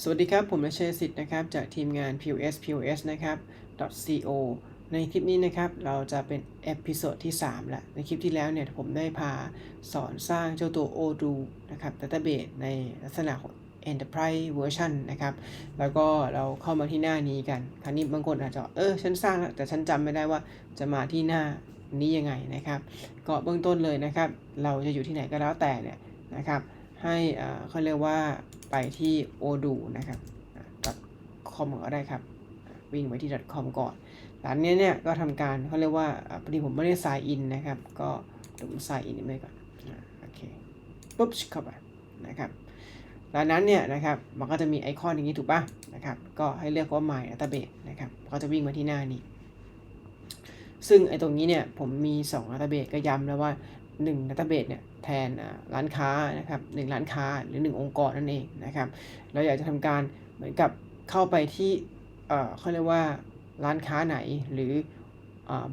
สวัสดีครับ ผมนายชัยสิทธิ์นะครับ จากทีมงาน POS POS นะครับ .co ในคลิปนี้นะครับ เราจะเป็นเอพิโซดที่3ล้วในคลิปที่แล้วเนี่ย ผมได้พาสอนสร้างเจ้าตัว Odoo นะครับ Database ในลักษณะของ Enterprise Version นะครับ แล้วก็เราเข้ามาที่หน้านี้กัน คราวนี้บางคนอาจจะ เออ ฉันสร้างแล้วแต่ฉันจำไม่ได้ว่าจะมาที่หน้านี้ยังไงนะครับ ก็เบื้องต้นเลยนะครับ เราจะอยู่ที่ไหนก็แล้วแต่เนี่ยนะครับ ให้เขาเรียกว่าไปที่ odu นะครับ .com ก็ได้ครับ วิ่งไปที่ .com ก่อนหลังนี้เนี่ยก็ทำการเขาเรียกว่าพอดีผมไม่ได้ sign in นะครับ ก็เดี๋ยวผม sign in ไปก่อนโอเคปุ๊บเข้าไปนะครับหลังนั้นเนี่ยนะครับมันก็จะมีไอคอนอย่างนี้ถูกป่ะนะครับ ก็ให้เลือกว่า my database นะครับก็จะวิ่งมาที่หน้านี้ ซึ่งไอตรงนี้เนี่ยผมมี2 database ก็ย้ำแล้วว่า1 database เนี่ย แทนร้านค้านะครับหร้านค้าหรือ 1 องค์กรนั่นเองนะครับ เราอยากจะทำการเหมือนกับเข้าไปที่เขาเรียกว่าร้านค้าไหนหรือ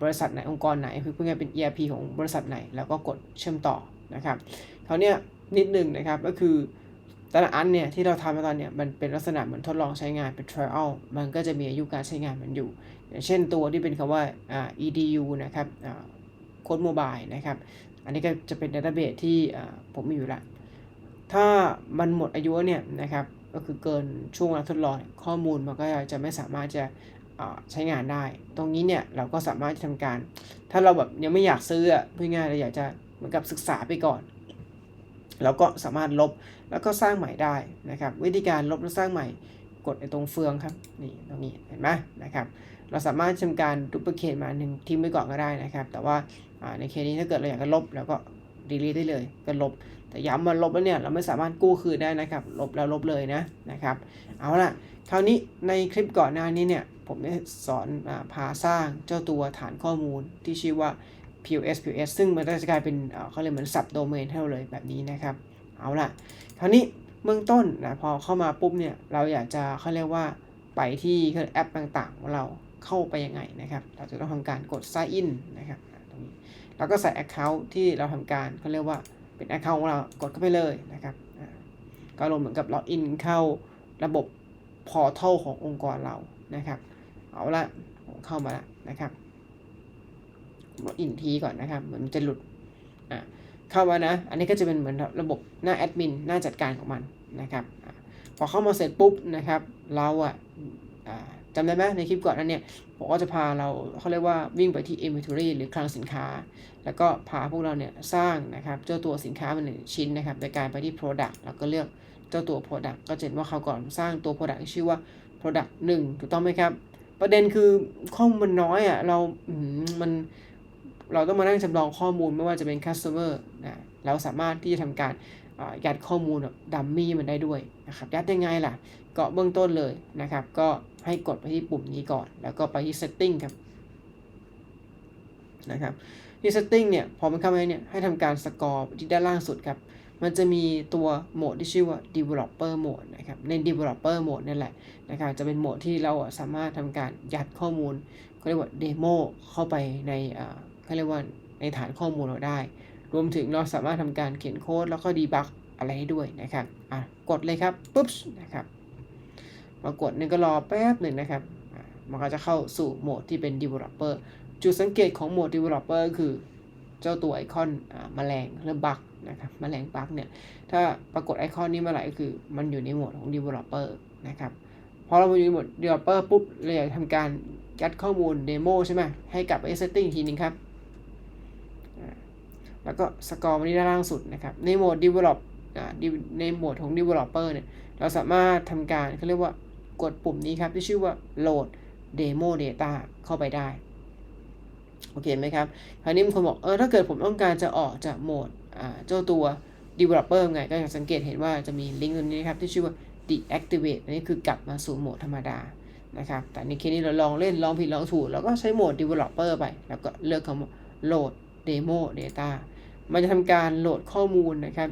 บริษัทไหนองค์กรไหน คือเพื่อเป็น ERP ของบริษัทไหน แล้วก็กดเชื่อมต่อนะครับเขาเนี้ยนิดหนึ่งนะครับก็คือแต่ละอันเนี่ยที่เราทำมาตอนเนี้ยมันเป็นลักษณะเหมือนทดลองใช้งานเป็น trial มันก็จะมีอายุการใช้งานมันอยู่ อย่างเช่นตัวที่เป็นคำว่า edu นะครับ โค้ดโมบายนะครับ อันนี้ก็จะเป็นดัตต้าเบสที่ผมมีอยู่ละถ้ามันหมดอายุเนี่ยนะครับก็คือเกินช่วงเวลาทดลองข้อมูลมันก็จะไม่สามารถจะใช้งานได้ ตรงนี้เนี่ยเราก็สามารถทำการ ถ้าเราแบบยังไม่อยากซื้อเพื่อง่ายเราอยากจะเหมือนกับศึกษาไปก่อนเราก็สามารถลบแล้วก็สร้างใหม่ได้นะครับ วิธีการลบและสร้างใหม่กดในตรงเฟืองครับนี่ตรงนี้เห็นไหมนะครับ เราสามารถทำการดูปลิเคทมาหนึ่งทิ้งไว้ก่อนก็ได้นะครับ แต่ว่าในเคสนี้ถ้าเกิดเราอยากจะลบเราก็ดีลีทได้เลยก็ลบ แต่ย้ำมาลบแล้วเนี่ยเราไม่สามารถกู้คืนได้นะครับ ลบแล้วลบเลยนะนะครับ เอาล่ะ คราวนี้ในคลิปก่อนหน้านี้เนี่ยผมได้สอนอพาสร้างเจ้าตัวฐานข้อมูลที่ชื่อว่า POS POS ซึ่งมันจะกลายเป็นเขาเรียกเหมือนสับโดเมนให้เราเลยแบบนี้นะครับ เอาล่ะ คราวนี้เบื้องต้นนะพอเข้ามาปุ๊บเนี่ยเราอยากจะเขาเรียกว่าไปที่แอปต่างๆของเรา เข้าไปยังไงนะครับ เราจะต้องทำการกด sign in นะครับแล้วก็ใส่ Account ที่เราทำการเขาเรียกว่าเป็น Account ของเรากดเข้าไปเลยนะครับก็รวมเหมือนกับล็อกอินเข้าระบบพอร์ทัลขององค์กรเรานะครับเอาละเข้ามาล้วนะครับล็อกอินทีก่อนนะครับเหมือนจะหลุดอะเข้ามานะ อันนี้ก็จะเป็นเหมือนระบบหน้าแอดมินหน้าจัดการของมันนะครับพอเข้ามาเสร็จปุ๊บนะครับ เราอะำได้ไหมในคลิปก่อนนั้นเนี่ยผมก็จะพาเราเขาเรียกว่าวิ่งไปที่ inventory หรือคลังสินค้า แล้วก็พาพวกเราเนี่ยสร้างนะครับเจ้าตัวสินค้ามันหนึ่งชิ้นนะครับโดยการไปที่ product แล้วก็เลือกเจ้าตัว product ก็จะเห็นว่าเขาก่อนสร้างตัว product ชื่อว่า product 1 ถูกต้องไหมครับ ประเด็นคือข้อมูลมันน้อยอะเรามันเราต้องมานั่งจำลองข้อมูลไม่ว่าจะเป็น customer นะเราสามารถที่จะทำการ ยัดข้อมูลแบบดัมมี่มันได้ด้วยนะครับยัดยังไงล่ะ ก็เบื้องต้นเลยนะครับ ก็ให้กดไปที่ปุ่มนี้ก่อน แล้วก็ไปที่ setting ครับนะครับที่ setting เนี่ย พอมันเข้ามาเนี่ย ให้ทำการสกอร์ที่ด้านล่างสุดครับ มันจะมีตัวโหมดที่ชื่อว่า developer mode นะครับ ใน developer mode นั่นแหละนะครับ จะเป็นโหมดที่เราสามารถทำการยัดข้อมูลเขาเรียกว่าเดโมเข้าไปในเขาเรียกว่าในฐานข้อมูลเราได้ รวมถึงเราสามารถทำการเขียนโค้ดแล้วก็ดีบักอะไรให้ด้วยนะครับ อะ กดเลยครับ ปุ๊บ นะครับมากดนึงก็รอแป๊บหนึ่งนะครับ มันก็จะเข้าสู่โหมดที่เป็น developer จุดสังเกตของโหมด developer คือเจ้าตัวไอคอนมแมลงหรือบักนะครับมแมลงบักเนี่ย ถ้าปรากฏไอคอนนี้เมื่อไหร่ก็คือมันอยู่ในโหมดของ developer นะครับพอเราอยู่ในโหมด developer ปุ๊บ เราอยากทำการยัดข้อมูลเดโมใช่ไหมให้กลับไป setting ทีนึงครับ แล้วก็สกอร์มาที่ด้านล่างสุดนะครับ ในโหมด develop ในโหมดของ developer เนี่ย เราสามารถทำการเขาเรียกว่ากดปุ่มนี้ครับที่ชื่อว่า load demo data เข้าไปได้ โอเคไหมครับ คราวนี้มีคนบอก เออ ถ้าเกิดผมต้องการจะออกจากโหมดเจ้าตัว developer ไง ก็จะสังเกตเห็นว่าจะมีลิงก์ตรงนี้ครับที่ชื่อว่า deactivate อันนี้คือกลับมาสู่โหมดธรรมดานะครับ แต่ในเคสนี้เราลองเล่นลองผิดลองถูก แล้วก็ใช้โหมด developer ไป แล้วก็เลือกคำว่า load demo data มันจะทำการโหลดข้อมูลนะครับ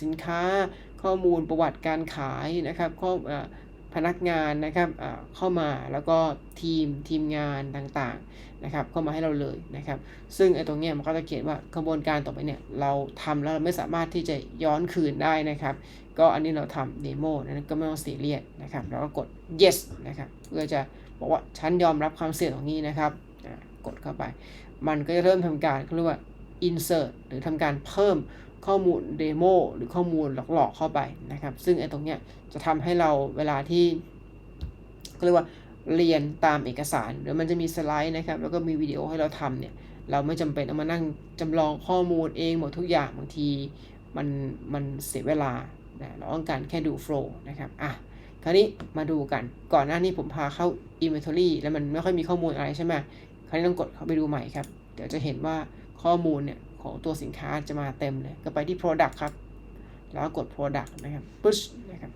สินค้าข้อมูลประวัติการขายนะครับข้อพนักงานนะครับเข้ามาแล้วก็ทีมทีมงานต่างๆนะครับเข้ามาให้เราเลยนะครับ ซึ่งไอ้ตรงเนี้ยมันก็จะเขียนว่ากระบวนการต่อไปเนี่ยเราทำแล้วเราไม่สามารถที่จะย้อนคืนได้นะครับ ก็อันนี้เราทำเดโมนั้นก็ไม่ต้องซียเรียสนะครับเราก็กด yes นะครับเพื่อจะบอกว่าฉันยอมรับความเสี่ยงตรงนี้นะครับกดเข้าไป มันก็จะเริ่มทำการเขาเรียกว่า insert หรือทำการเพิ่มข้อมูลเดโมหรือข้อมูลหลอกๆเข้าไปนะครับ ซึ่งไอ้ตรงเนี้ยจะทำให้เราเวลาที่เขาเรียกว่าเรียนตามเอกสารหรือมันจะมีสไลด์นะครับ แล้วก็มีวิดีโอให้เราทำเนี่ย เราไม่จำเป็นต้องมานั่งจำลองข้อมูลเองหมดทุกอย่างบางทีมันมันเสียเวลานะเราต้องการแค่ดูโฟล์นะครับอะคราวนี้มาดูกันก่อนหน้านี้ผมพาเข้า inventory แล้วมันไม่ค่อยมีข้อมูลอะไรใช่ไหม คราวนี้ต้องกดเข้าไปดูใหม่ครับ เดี๋ยวจะเห็นว่าข้อมูลเนี่ยของตัวสินค้าจะมาเต็มเลย ก็ไปที่ product ครับ แล้วกด product นะครับ push นะครับ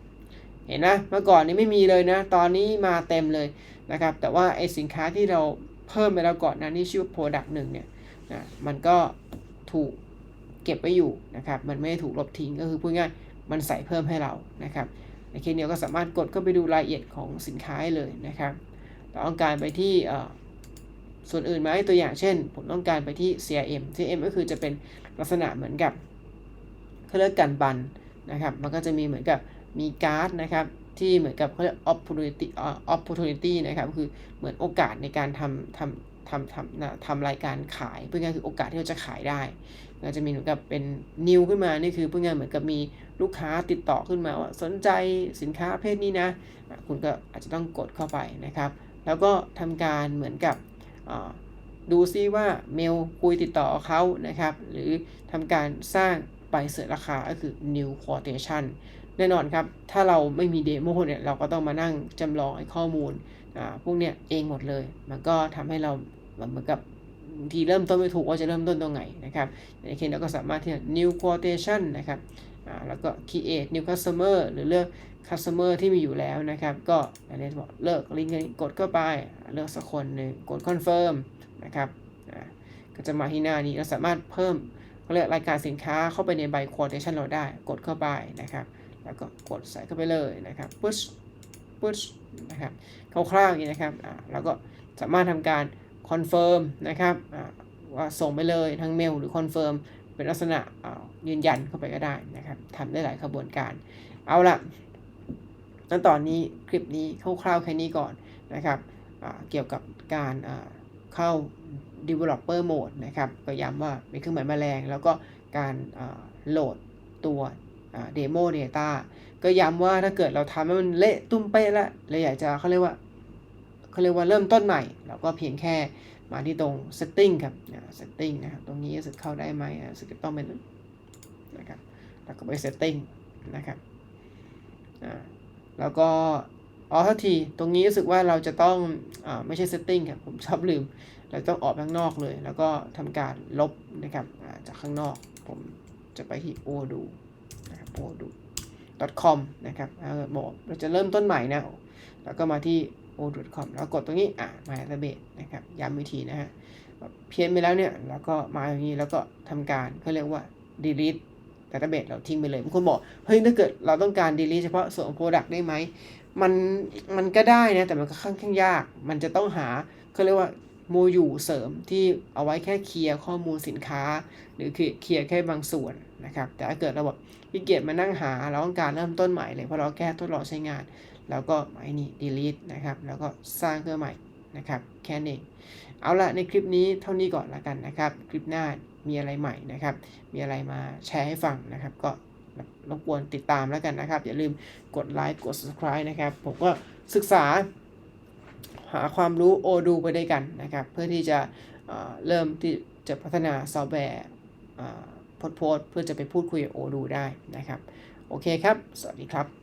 เห็นนะ เมื่อก่อนนี้ไม่มีเลยนะ ตอนนี้มาเต็มเลยนะครับ แต่ว่าไอสินค้าที่เราเพิ่มไปแล้วก่อนหนั้นนี่ชื่อ product หนึ่งเนี่ยนะมันก็ถูกเก็บไว้อยู่นะครับ มันไม่ถูกลบทิ้งก็คือพูดง่าย มันใส่เพิ่มให้เรานะครับ ในเคสนี้ก็สามารถกดเข้าไปดูรายละเอียดของสินค้าเลยนะครับเราต้องการไปที่ ส่วนอื่นไหมตัวอย่างเช่น ผมต้องการไปที่ CRM CRM ก็คือจะเป็นลักษณะเหมือนกับเขาเรียกกันบันนะครับ มันก็จะมีเหมือนกับมีการ์ดนะครับที่เหมือนกับเขาเรียก opportunity opportunity นะครับคือเหมือนโอกาสในการทำทำทำทำนะทำรายการขายเพื่อง่ายคือโอกาสที่เราจะขายได้ก็จะมีเหมือนกับเป็นนิวขึ้นมานี่คือเพื่อง่ายเหมือนกับมีลูกค้าติดต่อขึ้นมาว่าสนใจสินค้าประเภทนี้นะ คุณก็อาจจะต้องกดเข้าไปนะครับ แล้วก็ทำการเหมือนกับ ดูซิว่าเมลคุยติดต่อเขานะครับ หรือทำการสร้างใบเสนอราคาก็คือ new quotation แน่นอนครับ ถ้าเราไม่มีเดโมเนี่ยเราก็ต้องมานั่งจำลองไอ้ข้อมูลพวกเนี้ยเองหมดเลย มันก็ทำให้เราเหมือนกับทีเริ่มต้นไม่ถูกว่าจะเริ่มต้นตรงไหนนะครับในเคสเราก็สามารถที่จะ new quotation นะครับ แล้วก็ create new customer หรือเลือก customer ที่มีอยู่แล้วนะครับ ก็อันนี้บอกเลิกลิงก์กดเข้าไป เลือกสักคนหนึ่งกด confirm นะครับก็จะมาที่หน้านี้เราสามารถเพิ่มเขาเรียกรายการสินค้าเข้าไปในใบ quotation เราได้ กดเข้าไปนะครับ แล้วก็กดใส่เข้าไปเลยนะครับ push push นะครับคร่าวๆอย่างนี้นะครับแล้วก็สามารถทำการคอนเฟิร์มนะครับว่าส่งไปเลยทั้งเมลหรือคอน เป็นลักษณะยืนยันเข้าไปก็ได้นะครับทำได้หลายขบวนการ เอาละตั้งตอนนี้คลิปนี้คร่าวๆแค่นี้ก่อนนะครับเกี่ยวกับการเข้า developer mode นะครับก็ย้ำว่าเป็นเครื่องหมายแมลง แล้วก็การโหลดตัว demo data ก็ย้ำว่าถ้าเกิดเราทำให้มันเละตุ้มเป๊ะล้วเราอยากจะเขาเรียกว่าเขาเรียกว่าเริ่มต้นใหม่ เราก็เพียงแค่ มาที่ตรง setting ครับ setting นะครับ ตรงนี้รู้สึกเข้าได้ไหมรู้สึกต้องเป็นนะครับ แล้วก็ไป setting นะครับ แล้วก็อ๋อทัที ตรงนี้รู้สึกว่าเราจะต้องอ่าไม่ใช่ setting ครับ ผมชอบลืม เราต้องออกข้างนอกเลย แล้วก็ทำการลบนะครับจากข้างนอก ผมจะไปที่ odo นะครับ odo com นะครับบอกเราจะเริ่มต้นใหม่นะ แล้วก็มาที่ o.com แล้วกดตรงนี้อ่า my database นะครับย้ำวิธีนะฮะเพี้ยนไปแล้วเนี่ยแล้วก็มาอย่างนี้แล้วก็ทำการเขาเรียกว่า delete database เราทิ้งไปเลยบางคนบอกเฮ้ยถ้าเกิดเราต้องการ delete เฉพาะส่วนของ product ได้ไหมมันมันก็ได้นะแต่มันก็ค่อนข้างยาก มันจะต้องหาเขาเรียกว่า โมยูเสริมที่เอาไว้แค่เคลียร์ข้อมูลสินค้า หรือคือเคลียร์แค่บางส่วนนะครับ แต่ถ้าเกิดเราแบบพี่เกียรมานั่งหาเราต้องการเริ่มต้นใหม่เลยเพราะเราแก้ทดลองใช้งาน แล้วก็ไอ้นี่ delete นะครับ แล้วก็สร้างเครื่องใหม่นะครับแค่นี้เอาละในคลิปนี้เท่านี้ก่อนละกันนะครับ คลิปหน้ามีอะไรใหม่นะครับ มีอะไรมาแชร์ให้ฟังนะครับ ก็รบกวนติดตามแล้วกันนะครับ อย่าลืมกดไลค์กด subscribe นะครับ ผมก็ศึกษา หาความรู้โอดูไปด้วยกันนะครับ เพื่อที่จะเริ่มที่จะพัฒนาซอฟต์แวร์โพสเพื่อจะไปพูดคุยโอดูได้นะครับ โอเคครับ สวัสดีครับ